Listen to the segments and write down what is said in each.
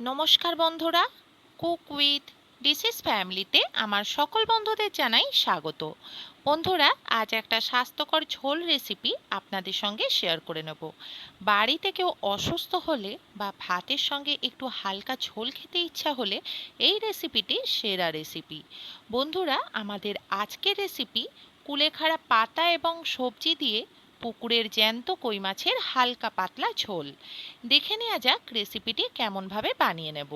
নমস্কার বন্ধুরা, cook with ডিসিস ফ্যামিলিতে আমার সকল বন্ধুদের জানাই স্বাগত। বন্ধুরা, আজ একটা স্বাস্থ্যকর ঝোল রেসিপি আপনাদের সঙ্গে শেয়ার করে নেব। বাড়িতে কেউ অসুস্থ হলে বা ভাতের সঙ্গে একটু হালকা ঝোল খেতে ইচ্ছা হলে এই রেসিপিটি সেরা রেসিপি। বন্ধুরা, আমাদের আজকের রেসিপি কুলেখাড়া পাতা এবং সবজি দিয়ে পুকুরের জ্যান্ত কই মাছের হালকা পাতলা ঝোল। দেখে নেওয়া যাক রেসিপিটি কেমনভাবে বানিয়ে নেব।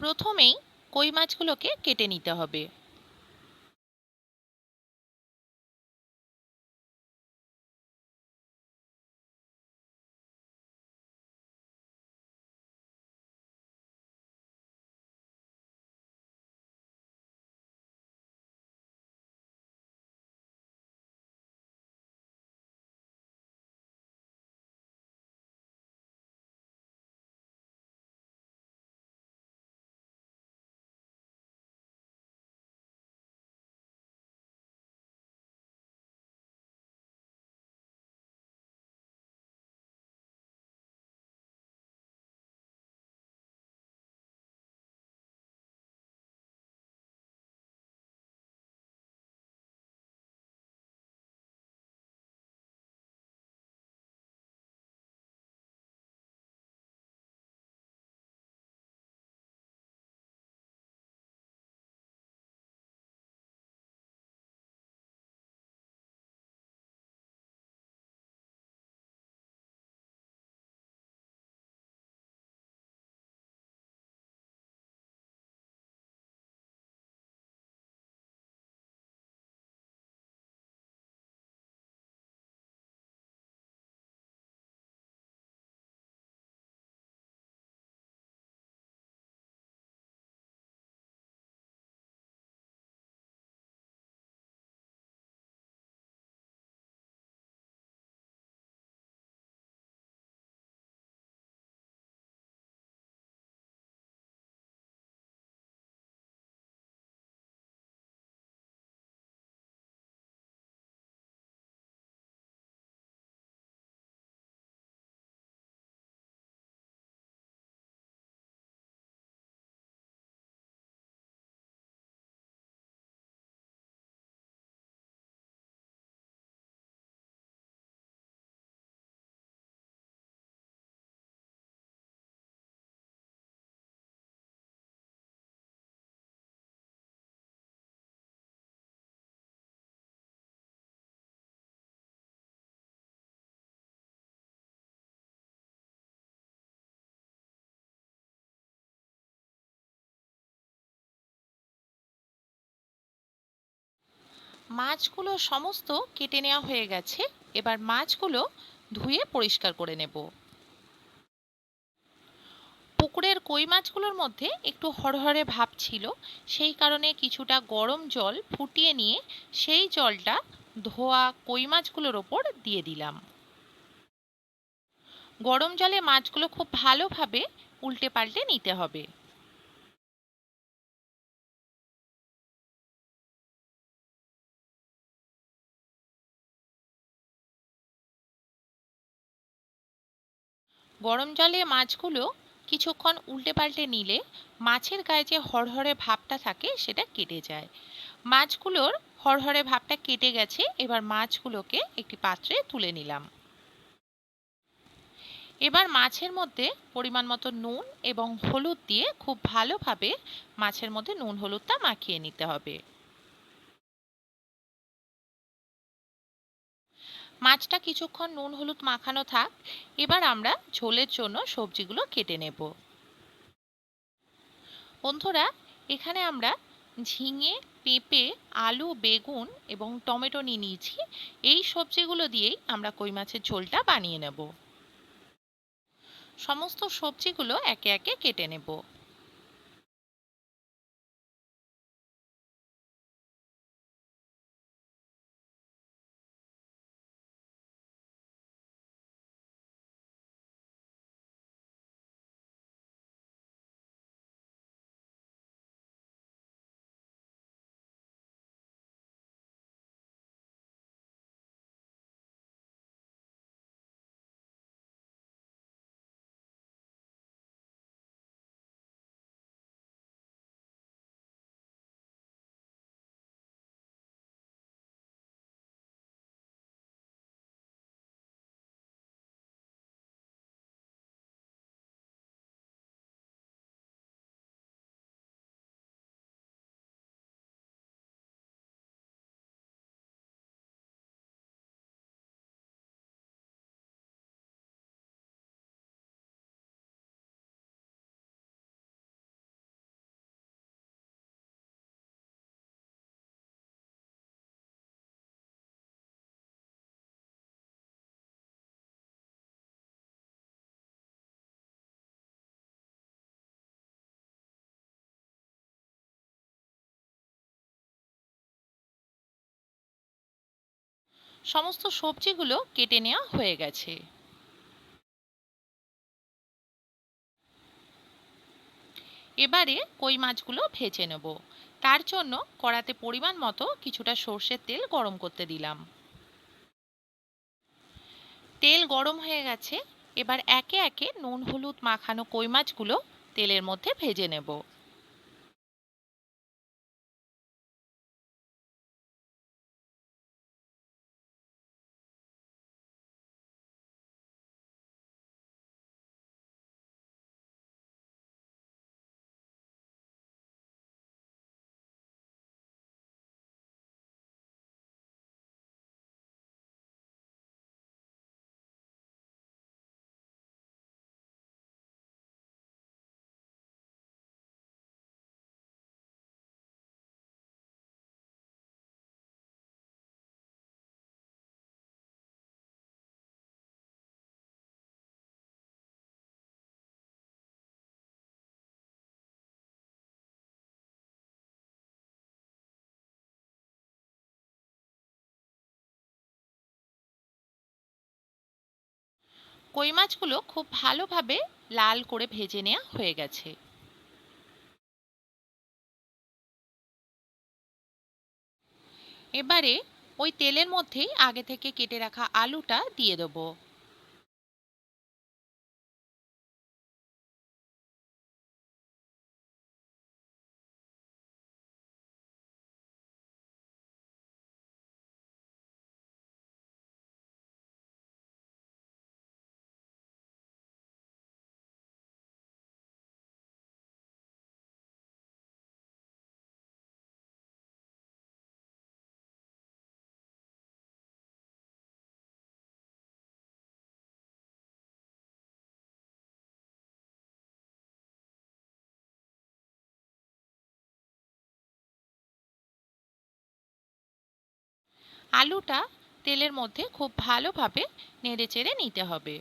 প্রথমেই কই মাছগুলোকে কেটে নিতে হবে। মাছগুলো সমস্ত কেটে নেওয়া হয়ে গেছে। এবার মাছগুলো ধুয়ে পরিষ্কার করে নেব। পুকুরের কই মাছগুলোর মধ্যে একটু হরহরে ভাব ছিল। সেই কারণে কিছুটা গরম জল ফুটিয়ে নিয়ে সেই জলটা ধোয়া কই মাছগুলোর ওপর দিয়ে দিলাম। গরম জলে মাছগুলো খুব ভালোভাবে উল্টে পাল্টে নিতে হবে। গরম জলে মাছগুলো কিছুক্ষণ উল্টে পাল্টে নিলে মাছের গায়ে যে হরহরে ভাবটা থাকে সেটা কেটে যায়। মাছগুলোর হরহরে ভাবটা কেটে গেছে, এবার মাছগুলোকে একটি পাত্রে তুলে নিলাম। এবার মাছের মধ্যে পরিমাণ মতো নুন এবং হলুদ দিয়ে খুব ভালোভাবে মাছের মধ্যে নুন হলুদটা মাখিয়ে নিতে হবে। মাছটা কিছুক্ষণ নুন হলুদ মাখানো থাক, এবার আমরা ঝোলের জন্য সবজিগুলো কেটে নেব। বন্ধুরা, এখানে আমরা ঝিঙে, পেঁপে, আলু, বেগুন এবং টমেটো নিয়ে নিয়েছি। এই সবজিগুলো দিয়েই আমরা কই মাছের ঝোলটা বানিয়ে নেব। সমস্ত সবজিগুলো একে একে কেটে নেব। সমস্ত সবজিগুলো কেটে নেওয়া হয়ে গেছে। এবারে কই মাছগুলো ভেজে নেব। তার জন্য কড়াতে পরিমাণ মতো কিছুটা সর্ষের তেল গরম করতে দিলাম। তেল গরম হয়ে গেছে। এবার একে একে নুন, হলুদ মাখানো কই মাছগুলো তেলের মধ্যে ভেজে নেব। কই মাছগুলো খুব ভালোভাবে লাল করে ভেজে নেওয়া হয়ে গেছে। এবারে ওই তেলের মধ্যেই আগে থেকে কেটে রাখা আলুটা দিয়ে দেবো। আলুটা তেলের মধ্যে খুব ভালোভাবে নেড়েচেড়ে নিতে হবে।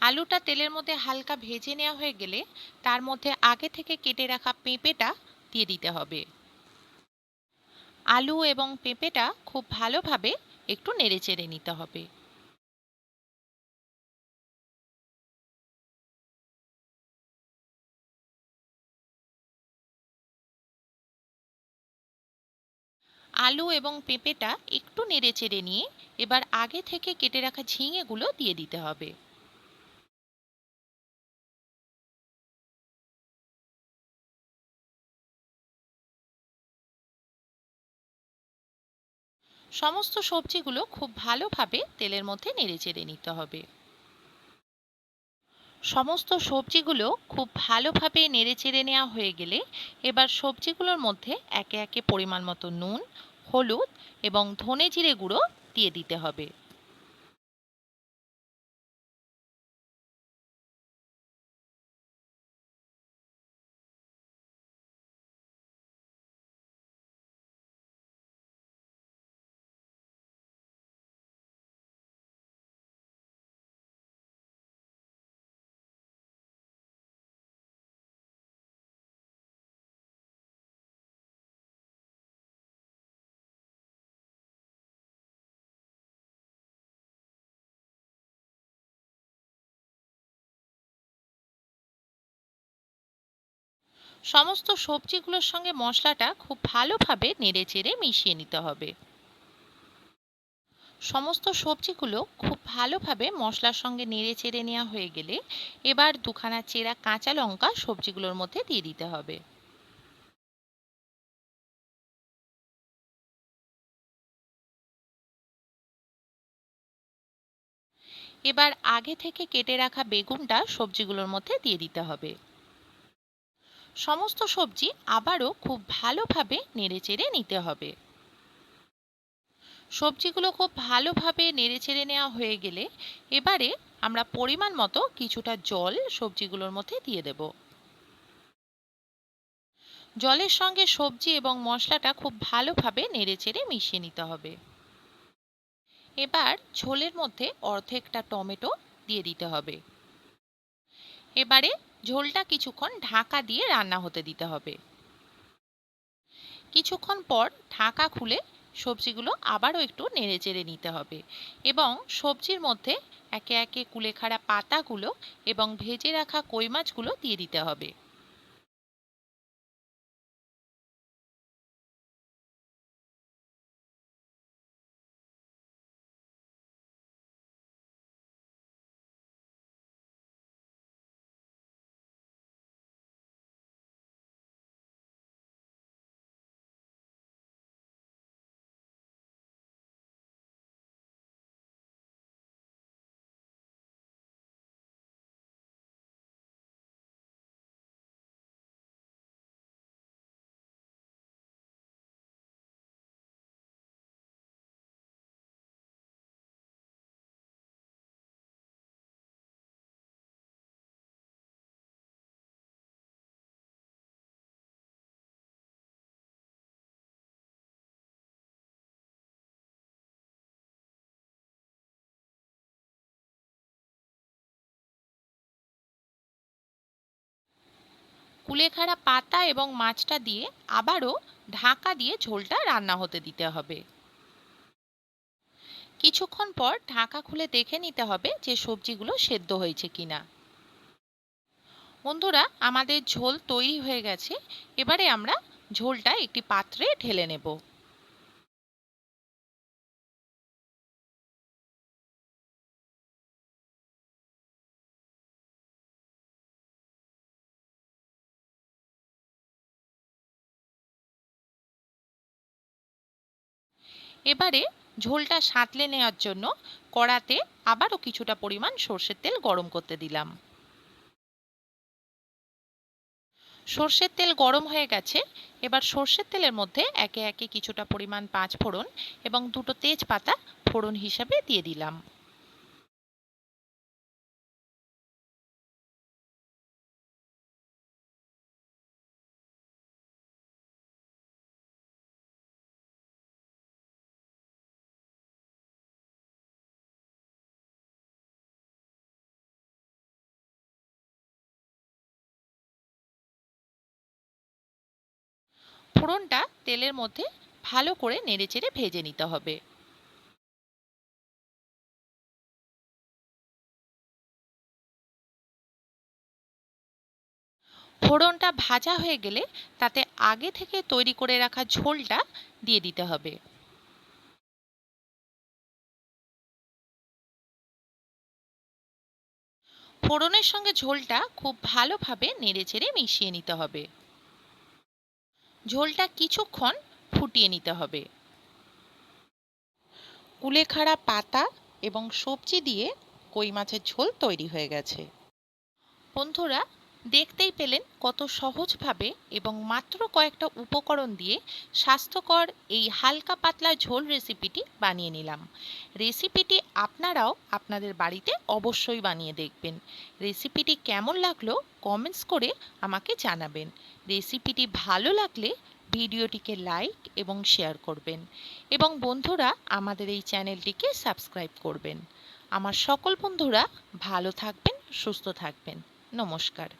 আলুটা তেলের মধ্যে হালকা ভেজে নেওয়া হয়ে গেলে তার মধ্যে আগে থেকে কেটে রাখা পেঁপেটা দিয়ে দিতে হবে। আলু এবং পেঁপেটা খুব ভালোভাবে একটু নেড়েচেড়ে নিতে হবে। আলু এবং পেঁপেটা একটু নেড়ে চেড়ে নিয়ে এবার আগে থেকে কেটে রাখা ঝিঙেগুলো দিয়ে দিতে হবে। সমস্ত সবজিগুলো খুব ভালোভাবে তেলের মধ্যে নেড়ে চেড়ে নিতে হবে। সমস্ত সবজিগুলো খুব ভালোভাবে নেড়ে চেড়ে নেওয়া হয়ে গেলে এবার সবজিগুলোর মধ্যে একে একে পরিমাণ মতো নুন হলুদ এবং ধনে জিরে গুঁড়ো দিয়ে দিতে হবে। সমস্ত সবজিগুলোর সঙ্গে মশলাটা খুব ভালোভাবে নেড়ে চেড়ে মিশিয়ে নিতে হবে। সমস্ত সবজিগুলো খুব ভালোভাবে মশলার সঙ্গে নেড়ে চেড়ে নেওয়া হয়ে গেলে এবার দুখানা চেরা কাঁচা লঙ্কা সবজিগুলোর মধ্যে দিয়ে দিতে হবে। এবার আগে থেকে কেটে রাখা বেগুনটা সবজিগুলোর মধ্যে দিয়ে দিতে হবে। সমস্ত সবজি আবারও খুব ভালোভাবে নেড়েচেড়ে নিতে হবে। সবজিগুলো খুব ভালোভাবে নেড়েচেড়ে নেওয়া হয়ে গেলে এবারে আমরা পরিমাণ মতো কিছুটা জল সবজিগুলোর মধ্যে দিয়ে দেব। জলের সঙ্গে সবজি এবং মশলাটা খুব ভালোভাবে নেড়েচেড়ে মিশিয়ে নিতে হবে। এবার ঝোলের মধ্যে অর্ধেকটা টমেটো দিয়ে দিতে হবে। এবারে ঝোলটা কিছুক্ষণ ঢাকা দিয়ে রান্না হতে দিতে হবে। কিছুক্ষণ পর ঢাকা খুলে সবজিগুলো আবারও একটু নেড়ে চেড়ে নিতে হবে এবং সবজির মধ্যে একে একে কুলেখাড়া পাতাগুলো এবং ভেজে রাখা কই মাছগুলো দিয়ে দিতে হবে। কুলেখাড়া পাতা এবং মাছটা দিয়ে আবারও ঢাকা দিয়ে ঝোলটা রান্না হতে দিতে হবে। কিছুক্ষণ পর ঢাকা খুলে দেখে নিতে হবে যে সবজিগুলো সেদ্ধ হয়েছে কিনা। বন্ধুরা, আমাদের ঝোল তৈরি হয়ে গেছে। এবারে আমরা ঝোলটা একটি পাত্রে ঢেলে নেব। এবারে ঝোলটা সাঁতলে নেওয়ার জন্য কড়াতে আবারও কিছুটা পরিমাণ সর্ষের তেল গরম করতে দিলাম। সর্ষের তেল গরম হয়ে গেছে। এবার সর্ষের তেলের মধ্যে একে একে কিছুটা পরিমাণ পাঁচ ফোড়ন এবং দুটো তেজপাতা ফোড়ন হিসাবে দিয়ে দিলাম। ফোড়নটা তেলের মধ্যে ভালো করে নেড়েচেড়ে ভেজে নিতে হবে। ফোড়নটা ভাজা হয়ে গেলে তাতে আগে থেকে তৈরি করে রাখা ঝোলটা দিয়ে দিতে হবে। ফোড়নের সঙ্গে ঝোলটা খুব ভালোভাবে নেড়েচেড়ে মিশিয়ে নিতে হবে। ঝোলটা কিছুক্ষণ ফুটিয়ে নিতে হবে। কুলেখাড়া পাতা এবং সবজি দিয়ে কই মাছের ঝোল তৈরি হয়ে গেছে। বন্ধুরা দেখতেই পেলেন কত সহজভাবে এবং মাত্র কয়েকটা উপকরণ দিয়ে স্বাস্থ্যকর এই হালকা পাতলা ঝোল রেসিপিটি বানিয়ে নিলাম। রেসিপিটি আপনারাও আপনাদের বাড়িতে অবশ্যই বানিয়ে দেখবেন। রেসিপিটি কেমন লাগল কমেন্টস করে আমাকে জানাবেন। রেসিপিটি ভালো লাগলে ভিডিওটিকে লাইক এবং শেয়ার করবেন এবং বন্ধুরা আমাদের এই চ্যানেলটিকে সাবস্ক্রাইব করবেন। আমার সকল বন্ধুরা ভালো থাকবেন, সুস্থ থাকবেন। নমস্কার।